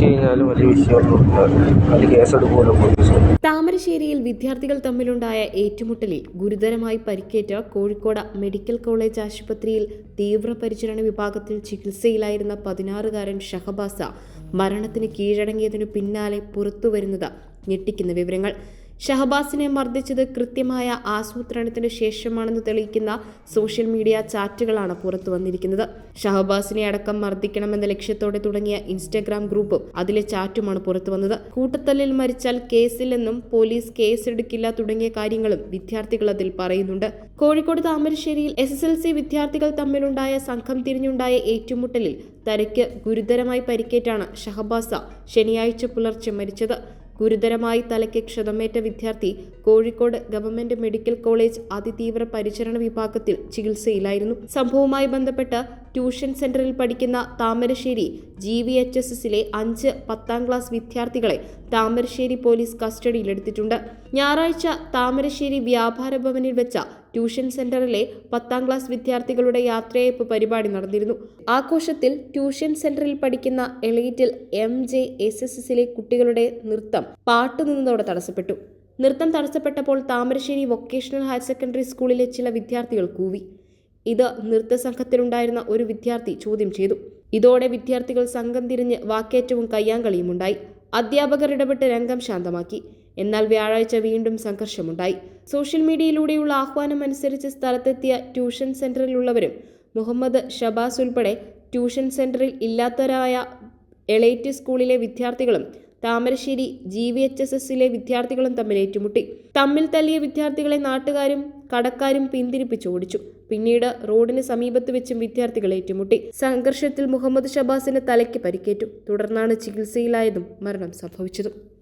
കഴിഞ്ഞാൽ വലിയ താമരശ്ശേരിയിൽ വിദ്യാർത്ഥികൾ തമ്മിലുണ്ടായ ഏറ്റുമുട്ടലിൽ ഗുരുതരമായി പരിക്കേറ്റ കോഴിക്കോട് മെഡിക്കൽ കോളേജ് ആശുപത്രിയിൽ തീവ്രപരിചരണ വിഭാഗത്തിൽ ചികിത്സയിലായിരുന്ന പതിനാറുകാരൻ ഷഹബാസ മരണത്തിന് കീഴടങ്ങിയതിനു പിന്നാലെ പുറത്തുവരുന്നത് ഞെട്ടിക്കുന്ന വിവരങ്ങൾ. ഷഹബാസിനെ മർദ്ദിച്ചത് കൃത്യമായ ആസൂത്രണത്തിന് ശേഷമാണെന്ന് തെളിയിക്കുന്ന സോഷ്യൽ മീഡിയ ചാറ്റുകളാണ് പുറത്തു വന്നിരിക്കുന്നത്. ഷഹബാസിനെ അടക്കം മർദ്ദിക്കണമെന്ന ലക്ഷ്യത്തോടെ തുടങ്ങിയ ഇൻസ്റ്റഗ്രാം ഗ്രൂപ്പും അതിലെ ചാറ്റുമാണ് പുറത്തു വന്നത്. കൂട്ടത്തല്ലിൽ മരിച്ചാൽ കേസില്ലെന്നും പോലീസ് കേസെടുക്കില്ല തുടങ്ങിയ കാര്യങ്ങളും വിദ്യാർത്ഥികൾ അതിൽ പറയുന്നുണ്ട്. കോഴിക്കോട് താമരശ്ശേരിയിൽ എസ് എസ് എൽ സി വിദ്യാർത്ഥികൾ തമ്മിലുണ്ടായ സംഘം തിരിഞ്ഞുണ്ടായ ഏറ്റുമുട്ടലിൽ തരയ്ക്ക് ഗുരുതരമായി പരിക്കേറ്റാണ് ഷഹബാസ ശനിയാഴ്ച പുലർച്ചെ മരിച്ചത്. ഗുരുതരമായി തലയ്ക്ക് ക്ഷതമേറ്റ വിദ്യാർത്ഥി കോഴിക്കോട് ഗവൺമെന്റ് മെഡിക്കൽ കോളേജ് അതിതീവ്ര പരിചരണ വിഭാഗത്തിൽ ചികിത്സയിലായിരുന്നു. സംഭവവുമായി ബന്ധപ്പെട്ട് ട്യൂഷൻ സെന്ററിൽ പഠിക്കുന്ന Thamarassery G V H S എസിലെ അഞ്ച് പത്താം ക്ലാസ് വിദ്യാർത്ഥികളെ താമരശ്ശേരി പോലീസ് കസ്റ്റഡിയിലെടുത്തിട്ടുണ്ട്. ഞായറാഴ്ച താമരശ്ശേരി വ്യാപാര ഭവനിൽ വെച്ച ട്യൂഷൻ സെന്ററിലെ പത്താം ക്ലാസ് വിദ്യാർത്ഥികളുടെ യാത്രയയപ്പ് പരിപാടി നടന്നിരുന്നു. ആഘോഷത്തിൽ ട്യൂഷൻ സെന്ററിൽ പഠിക്കുന്ന എലൈറ്റിൽ എം ജെ എസ് എസ് എസിലെ കുട്ടികളുടെ നൃത്തം പാട്ട് നിന്നതോടെ തടസ്സപ്പെട്ടു. നൃത്തം തടസ്സപ്പെട്ടപ്പോൾ താമരശ്ശേരി വൊക്കേഷണൽ ഹയർ സെക്കൻഡറി സ്കൂളിലെ ചില വിദ്യാർത്ഥികൾ കൂവി. ഇത് നൃത്ത സംഘത്തിലുണ്ടായിരുന്ന ഒരു വിദ്യാർത്ഥി ചോദ്യം ചെയ്തു. ഇതോടെ വിദ്യാർത്ഥികൾ സംഘം തിരിഞ്ഞ് വാക്കേറ്റവും കയ്യാങ്കളിയും ഉണ്ടായി അധ്യാപകർ ഇടപെട്ട് രംഗം ശാന്തമാക്കി. എന്നാൽ വ്യാഴാഴ്ച വീണ്ടും സംഘർഷമുണ്ടായി. സോഷ്യൽ മീഡിയയിലൂടെയുള്ള ആഹ്വാനം അനുസരിച്ച് സ്ഥലത്തെത്തിയ ട്യൂഷൻ സെന്ററിലുള്ളവരും മുഹമ്മദ് ഷബാസ് ഉൾപ്പെടെ ട്യൂഷൻ സെന്ററിൽ ഇല്ലാത്തവരായ എളേറ്റ് സ്കൂളിലെ വിദ്യാർത്ഥികളും Thamarassery G V H S എസിലെ വിദ്യാർത്ഥികളും തമ്മിൽ ഏറ്റുമുട്ടി. തമ്മിൽ തല്ലിയ വിദ്യാർത്ഥികളെ നാട്ടുകാരും കടക്കാരും പിന്തിരിപ്പിച്ച് ഓടിച്ചു. പിന്നീട് റോഡിന് സമീപത്ത് വെച്ചും വിദ്യാർത്ഥികൾ ഏറ്റുമുട്ടി. സംഘർഷത്തിൽ മുഹമ്മദ് ഷബാസിന് തലയ്ക്ക് പരിക്കേറ്റു. തുടർന്നാണ് ചികിത്സയിലായതും മരണം സംഭവിച്ചതും.